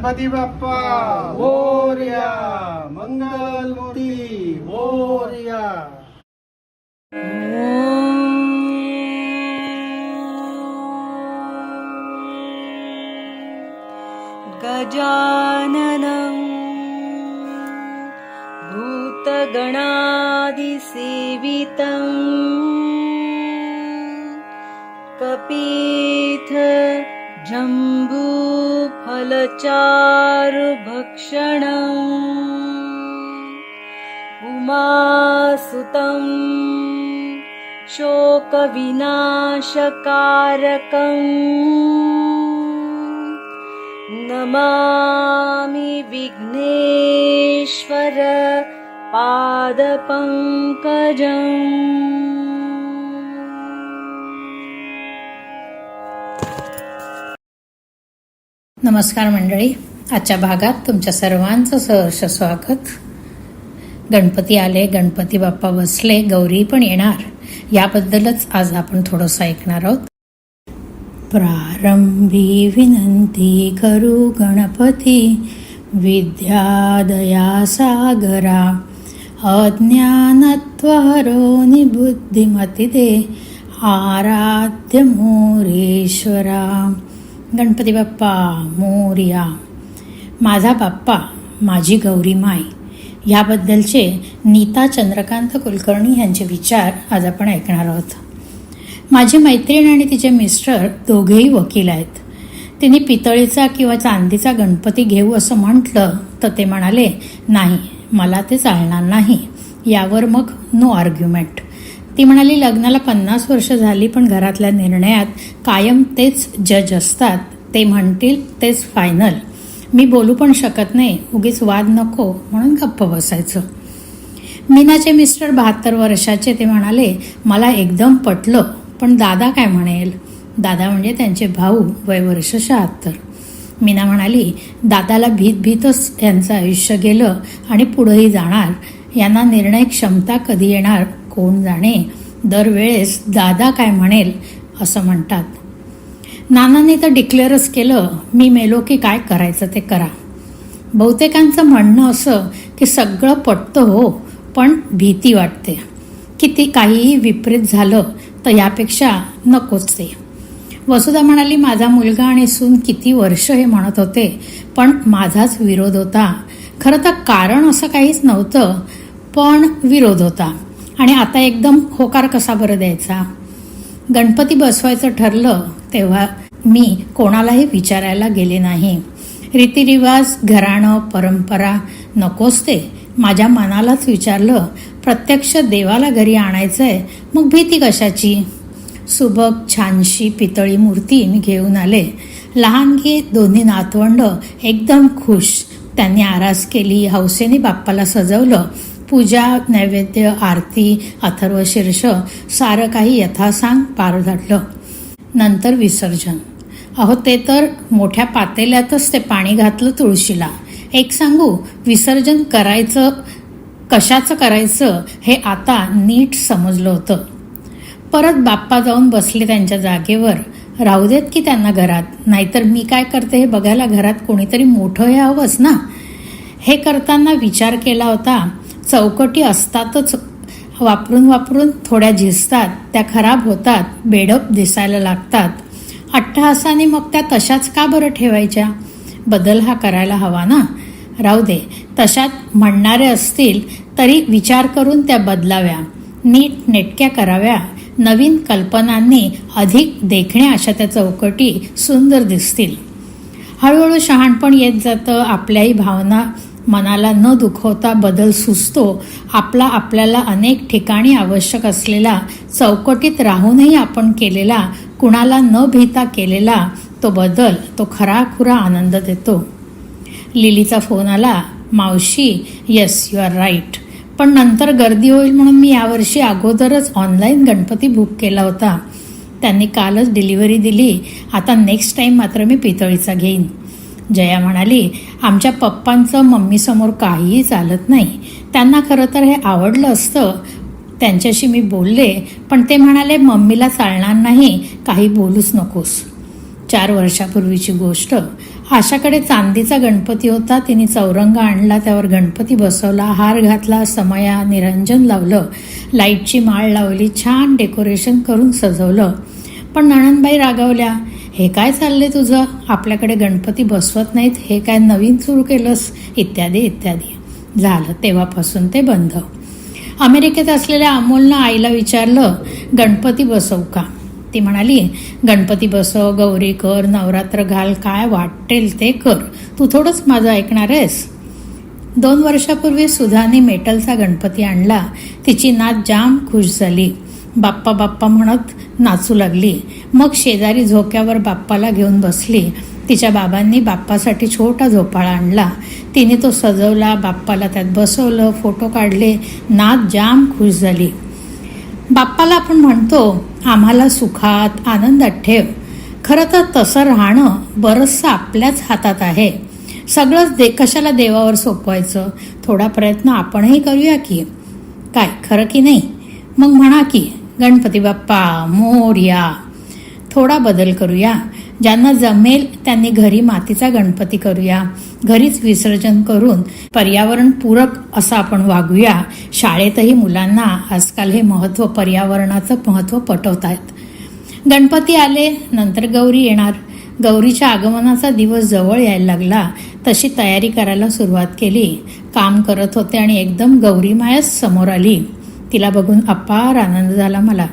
गणपती बाप्पा मोरया मंगल मूर्ती मोरया गजाननं भूतगणादिसेवितं कपीथ जम्बूफलचारुभक्षणम् उमासुतं शोकविनाशकारकम्। नमामि विघ्नेश्वर पादपङ्कजम् नमस्कार मंडळी. आजच्या भागात तुमच्या सर्वांचं सहर्ष स्वागत. गणपती आले गणपती बाप्पा बसले गौरी पण येणार. याबद्दलच आज आपण थोडंसं ऐकणार आहोत. प्रारंभी विनंती करू गणपती विद्यादया सागरा. अज्ञानत्वहरो निबुद्धिमती दे आराध्य मोरेश्वरा. गणपती बाप्पा मोर्या माझा बाप्पा माझी गौरी माय याबद्दलचे नीता चंद्रकांत कुलकर्णी यांचे विचार आज आपण ऐकणार आहोत. माझी मैत्रीण आणि तिचे मिस्टर दोघेही वकील आहेत. तिने पितळीचा किंवा चांदीचा गणपती घेऊ असं म्हटलं तर ते म्हणाले नाही मला ते चालणार नाही. यावर मग नो आर्ग्युमेंट ती म्हणाली लग्नाला पन्नास वर्ष झाली पण घरातल्या निर्णयात कायम तेच जज असतात. ते म्हणतील तेच फायनल मी बोलू पण शकत नाही. उगीच वाद नको. म्हणून गप्प बसायचं. मीनाचे मिस्टर बहात्तर वर्षाचे ते म्हणाले मला एकदम पटलं पण दादा काय म्हणेल? दादा म्हणजे त्यांचे भाऊ वय वर्ष शहात्तर. मीना म्हणाली दादाला भीत भीतच यांचं आयुष्य गेलं आणि पुढंही जाणार. यांना निर्णय क्षमता कधी येणार कोण जाणे? दरवेळेस दादा काय म्हणेल असं म्हणतात. नानाने तर डिक्लेअरच केलं मी मेलो की काय करायचं ते करा. बहुतेकांचं म्हणणं असं की सगळं पटतं हो पण भीती वाटते. किती काहीही विपरीत झालं तर यापेक्षा नकोच ते. वसुधा म्हणाली माझा मुलगा आणि सून किती वर्ष हे म्हणत होते पण माझाच विरोध होता. खरं तर कारण असं काहीच नव्हतं पण विरोध होता. आणि आता एकदम होकार कसा बरं द्यायचा? गणपती बसवायचं ठरलं तेव्हा मी कोणालाही विचारायला गेले नाही. रीतिरिवाज घराणं परंपरा नकोच ते. माझ्या मनालाच विचारलं प्रत्यक्ष देवाला घरी आणायचं आहे मग भीती कशाची? सुबक छानशी पितळी मूर्ती मी घेऊन आले. लहानगी दोन्ही नातवंड एकदम खुश. त्यांनी आरास केली हौसेने बाप्पाला सजवलं. पूजा नैवेद्य आरती अथर्व शीर्ष सारं काही यथासांग पार धाडलं. नंतर विसर्जन. अहो ते तर मोठ्या पातेल्यातच ते पाणी घातलं तुळशीला. एक सांगू विसर्जन करायचं कशाचं करायचं हे आता नीट समजलं होतं. परत बाप्पा जाऊन बसले त्यांच्या जागेवर. राहू देत की त्यांना घरात. नाहीतर मी काय करते हे बघायला घरात कोणीतरी मोठं हे हवंच ना? हे करताना विचार केला होता चौकटी असतातच. वापरून वापरून थोड्या झिजतात त्या खराब होतात बेडप दिसायला लागतात. अट्टहासाने मग त्या तशाच का बरं ठेवायच्या? बदल हा करायला हवा ना? राहू दे तशात म्हणणारे असतील तरी विचार करून त्या बदलाव्या. नीट नेटक्या कराव्या. नवीन कल्पनांनी अधिक देखण्या अशा त्या चौकटी सुंदर दिसतील. हळूहळू शहाणपण येत जातं आपल्याही भावना मनाला न दुखवता बदल सुचतो आपला आपल्याला अनेक ठिकाणी आवश्यक असलेला चौकटीत राहूनही आपण केलेला कुणाला न भीता केलेला तो बदल तो खराखुरा आनंद देतो. लिलीचा फोन आला मावशी येस यू आर राईट पण नंतर गर्दी होईल म्हणून मी यावर्षी अगोदरच ऑनलाईन गणपती बुक केला होता. त्यांनी कालच डिलिव्हरी दिली. आता नेक्स्ट टाईम मात्र मी पितळीचा घेईन. जया म्हणाली आमच्या पप्पांचं मम्मीसमोर काहीही चालत नाही. त्यांना खरं तर हे आवडलं असतं. त्यांच्याशी मी बोलले पण ते म्हणाले मम्मीला चालणार नाही काही बोलूच नकोस. चार वर्षापूर्वीची गोष्ट. आशाकडे चांदीचा गणपती होता. तिने चौरंग आणला त्यावर गणपती बसवला हार घातला समया निरंजन लावलं लाईटची माळ लावली छान डेकोरेशन करून सजवलं. पण नणनबाई रागावल्या. हे काय चाललंय तुझं? आपल्याकडे गणपती बसवत नाहीत हे काय नवीन सुरू केलंस? इत्यादी इत्यादी. झालं तेव्हापासून ते बंद. अमेरिकेत असलेल्या अमोलनं आईला विचारलं गणपती बसव का? ती म्हणाली गणपती बसव गौरी कर नवरात्र घाल काय वाटेल ते कर. तू थोडंच माझं ऐकणार आहेस. दोन वर्षापूर्वी सुधाने मेटलचा गणपती आणला. तिची नात जाम खुश झाली. बाप्पा बाप्पा म्हणत नाचू लागली. मग शेजारी झोक्यावर बाप्पाला घेऊन बसली. तिच्या बाबांनी बाप्पासाठी छोटा झोपाळा आणला. तिने तो सजवला बाप्पाला त्यात बसवलं फोटो काढले नात जाम खुश झाली. बाप्पाला आपण म्हणतो आम्हाला सुखात आनंदात ठेव. खरं तर तसं राहणं बरंचसं आपल्याच हातात आहे. सगळंच दे कशाला देवावर सोपवायचं? थोडा प्रयत्न आपणही करूया की. काय खरं की नाही? मग म्हणा की. गणपती बाप्पा मोर्या. थोडा बदल करूया. ज्यांना जमेल त्यांनी घरी मातीचा गणपती करूया. घरीच विसर्जन करून पर्यावरण पूरक असं आपण वागूया. शाळेतही मुलांना आजकाल हे महत्त्व पर्यावरणाचं महत्त्व पटवतायत. गणपती आले नंतर गौरी येणार. गौरीच्या आगमनाचा दिवस जवळ यायला लागला. तशी तयारी करायला सुरुवात केली. काम करत होते आणि एकदम गौरी मायाच समोर आली. तिला बघून अपार आनंद झाला मला.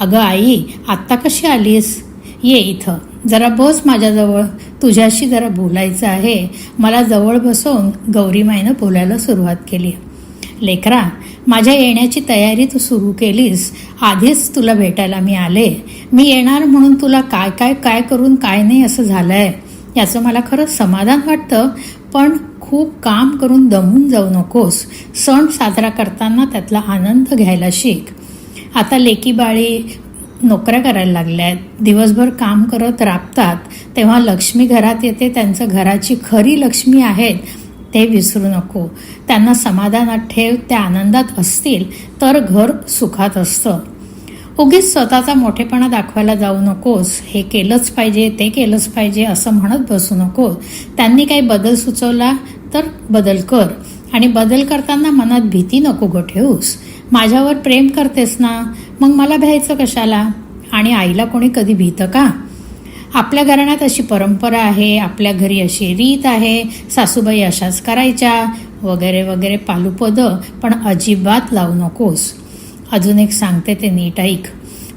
अगं आई आत्ता कशी आलीस? ये इथं. जरा बस माझ्याजवळ. तुझ्याशी जरा बोलायचं आहे. मला जवळ बसवून गौरीमाईनं बोलायला सुरुवात केली. लेकरा माझ्या येण्याची तयारी तू सुरू केलीस. आधीच तुला भेटायला मी आले. मी येणार म्हणून तुला काय काय काय करून काय नाही असं झालं आहे याचं मला खरंच समाधान वाटतं. पण खूप काम करून दमून जाऊ नकोस. सण साजरा करताना त्यातला आनंद घ्यायला शिक. आता लेकी बाळी नोकऱ्या करायला लागल्या आहेत दिवसभर काम करत राबतात. तेव्हा लक्ष्मी घरात येते. त्यांचं घराची खरी लक्ष्मी आहेत. ते विसरू नको. त्यांना समाधानात ठेव. त्या आनंदात असतील तर घर सुखात असतं. उगीच स्वतःचा मोठेपणा दाखवायला जाऊ नकोस. हे केलंच पाहिजे ते केलंच पाहिजे असं म्हणत बसू नको. त्यांनी काही बदल सुचवला तर बदल कर. आणि बदल करताना मनात भीती नको गो ठेवूस माझ्यावर प्रेम करतेस ना? मग मला भ्यायचं कशाला? आणि आईला कोणी कधी भीतं का? आपल्या घराण्यात अशी परंपरा आहे आपल्या घरी अशी रीत आहे सासूबाई अशाच करायच्या वगैरे वगैरे पालुपदं पण अजिबात लावू नकोस. अजून एक सांगते ते नीट ऐक.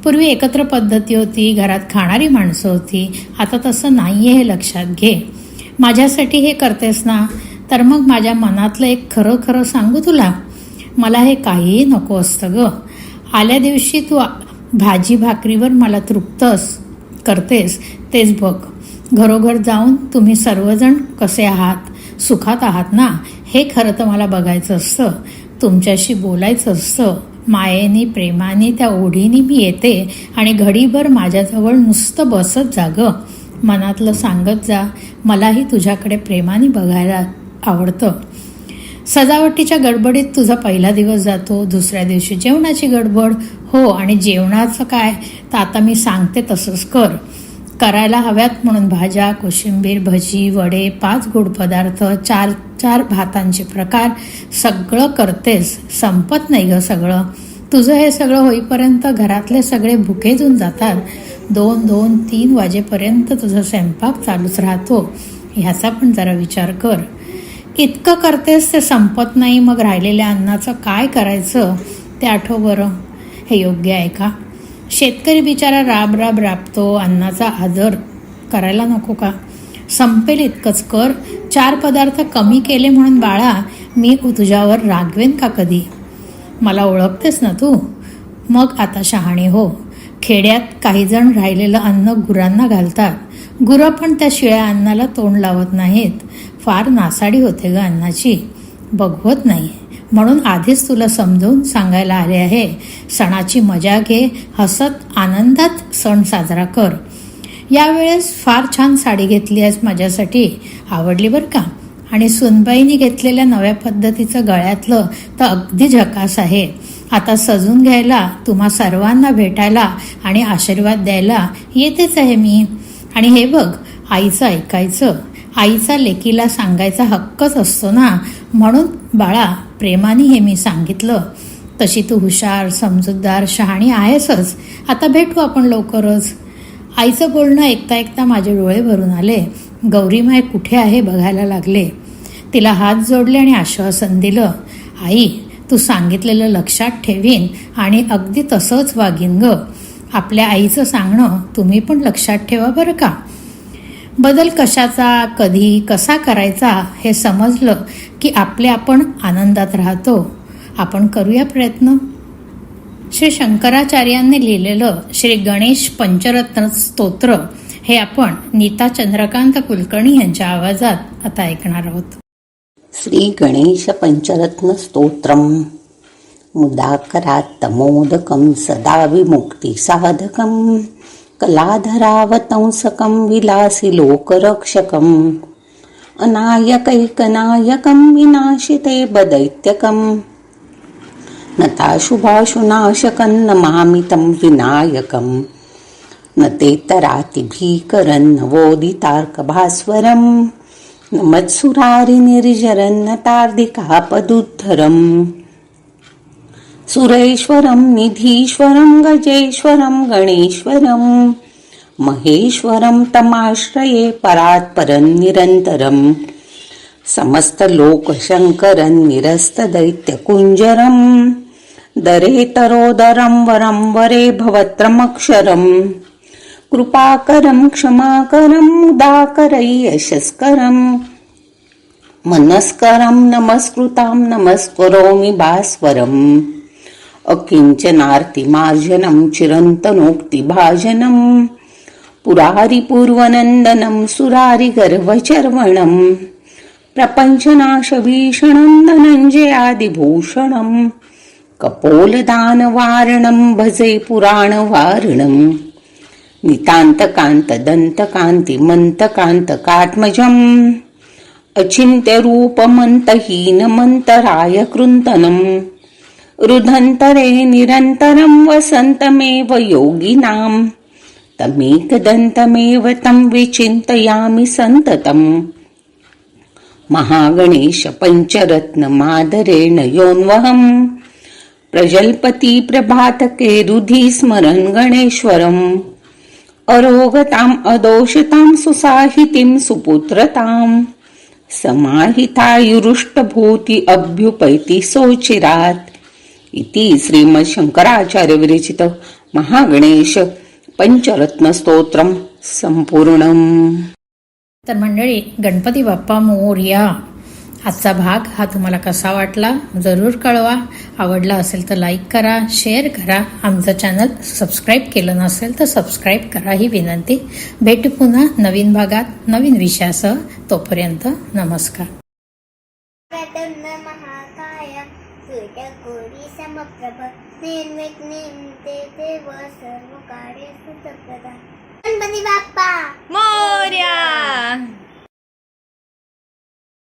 पूर्वी एकत्र पद्धती होती घरात खाणारी माणसं होती. आता तसं नाही आहे हे लक्षात घे. माझ्यासाठी हे करतेस ना? तर मग माझ्या मनातलं एक खरं खरं सांगू तुला? मला हे काहीही नको असतं ग. आल्या दिवशी तू भाजी भाकरीवर मला तृप्तस करतेस तेच बघ. घरोघर जाऊन तुम्ही सर्वजण कसे आहात? सुखात आहात ना? हे खरं तर मला बघायचं असतं. तुमच्याशी बोलायचं असतं. मायेनी प्रेमाने त्या ओढीने मी येते आणि घडीभर माझ्याजवळ नुसतं बसत जा गं. मनातलं सांगत जा मलाही तुझ्याकडे प्रेमाने बघायला आवडतं. सजावटीच्या गडबडीत तुझा पहिला दिवस जातो दुसऱ्या दिवशी जेवणाची गडबड. हो आणि जेवणाचं काय? तर आता मी सांगते तसंच कर. करायला हव्यात म्हणून भाज्या कोशिंबीर भजी वडे पाच गोड पदार्थ चार चार भातांचे प्रकार सगळं करतेस संपत नाही गं सगळं. तुझं हे सगळं होईपर्यंत घरातले सगळे भुके जातात. दोन दोन तीन वाजेपर्यंत तुझा स्वयंपाक चालूच राहतो. ह्याचा पण जरा विचार कर. इतकं करतेस ते संपत नाही मग राहिलेल्या अन्नाचं काय करायचं? ते आठव बरं. हे योग्य आहे का? शेतकरी बिचारा राब राब राबतो अन्नाचा आदर करायला नको का? संपेल इतकंच कर. चार पदार्थ कमी केले म्हणून बाळा मी तुझ्यावर रागवेन का कधी? मला ओळखतेस ना तू? मग आता शहाणी हो. खेड्यात काही जण राहिलेलं अन्न गुरांना घालतात. गुरं पण त्या शिळ्या अन्नाला तोंड लावत नाहीत. फार नासाडी होते ग अन्नाची. बघवत नाही. म्हणून आधीच तुला समजून सांगायला आले आहे. सणाची मजा घे हसत आनंदात सण साजरा कर. यावेळेस फार छान साडी घेतली आहेस माझ्यासाठी. आवडली बरं का? आणि सुनबाईनी घेतलेल्या नव्या पद्धतीचं गळ्यातलं तर अगदी झकास आहे. आता सजून घ्यायला तुम्हा सर्वांना भेटायला आणि आशीर्वाद द्यायला येतेच आहे मी. आणि हे बघ आईचं ऐकायचं. आईचा लेकीला सांगायचा हक्कच असतो ना? म्हणून बाळा प्रेमाने हे मी सांगितलं. तशी तू हुशार समजूतदार शहाणी आहेसच. आता भेटू आपण लवकरच. आईचं बोलणं ऐकता ऐकता माझे डोळे भरून आले. गौरीमाय कुठे आहे बघायला लागले. तिला हात जोडले आणि आश्वासन दिलं. आई तू सांगितलेलं लक्षात ठेवीन आणि अगदी तसंच वागीन ग. आपल्या आईचं सांगणं तुम्ही पण लक्षात ठेवा बरं का? बदल कशाचा कधी कसा करायचा हे समजलं की आपले आपण आनंदात राहतो. आपण करूया प्रयत्न. श्री शंकराचार्यांनी लिहिलेलं श्री गणेश पंचरत्न स्तोत्र हे आपण नीता चंद्रकांत कुलकर्णी यांच्या आवाजात आता ऐकणार आहोत. श्री गणेश पंचरत्न स्तोत्रम. मुदाकरात्तमोदकं सदा विमुक्तिसाधकं कलाधरावतंसकं विलासि लोकरक्षकम् अनायकैकनायकं विनाशिते बदैत्यकम् नताशुभाशुनाशकं नमामि तं विनायकम् न ते तरातिभीकरन् न मत्सुरारिनिर्जरन्न तार्दिकापदुद्धरम् सुरेश्वरं निधीश्वरं गजेश्वरं गणेश्वरं। महेश्वरं तमाश्रये परात्परं निरन्तरं। समस्तलोकशङ्करं निरस्तदैत्यकुञ्जरं। दरेतरोदरं वरं वरे भवत्रमक्षरम् कृपाकरं क्षमाकरं मुदाकरै यशस्करम् मनस्करं नमस्कृतां नमस्करोमि भास्वरम्। अकिञ्चनार्तिमार्जनं चिरन्तनोक्तिभाजनं पुरारिपूर्वनन्दनं सुरारिगर्वचर्वणम् प्रपञ्चनाशभीषणं धनञ्जयादिभूषणम् कपोलदानवारणं भजे पुराणवारणम् नितान्तकान्तदन्तकान्तिमन्तकान्तकात्मजम्। अचिन्त्यरूपमन्तहीनमन्तराय कृन्तनम् रुधन्तरे निरन्तरं वसन्तमेव योगिनां तमेकदन्तमेव तं विचिन्तयामि सन्ततम् महागणेश पञ्चरत्नमादरेण योऽन्वहम् प्रजल्पति प्रभातके रुधि स्मरन् गणेश्वरम्। अरोगताम् अदोषतां सुसाहितीं सुपुत्रताम्। समाहितायुरुष्टभूति अभ्युपैति सोचिरात्। इति श्रीमच्छङ्कराचार्य विरचित महागणेश पंचरत्न स्तोत्रम संपूर्णम तर मंडळी गणपती बाप्पा मोरया आजचा भाग हा तुम्हाला कसा वाटला? जरूर कळवा. आवडला असेल तर लाईक करा शेअर करा. आमचं चॅनल सबस्क्राईब केलं नसेल तर सबस्क्राईब करा ही विनंती. भेटू पुन्हा नवीन भागात नवीन विषयासह. तोपर्यंत नमस्कार. सूर्यकोरी समप्रभ निर्विघ्नं ते देव सर्व कार्य सुप्रदा गणपती बाप्पा! मोर्या!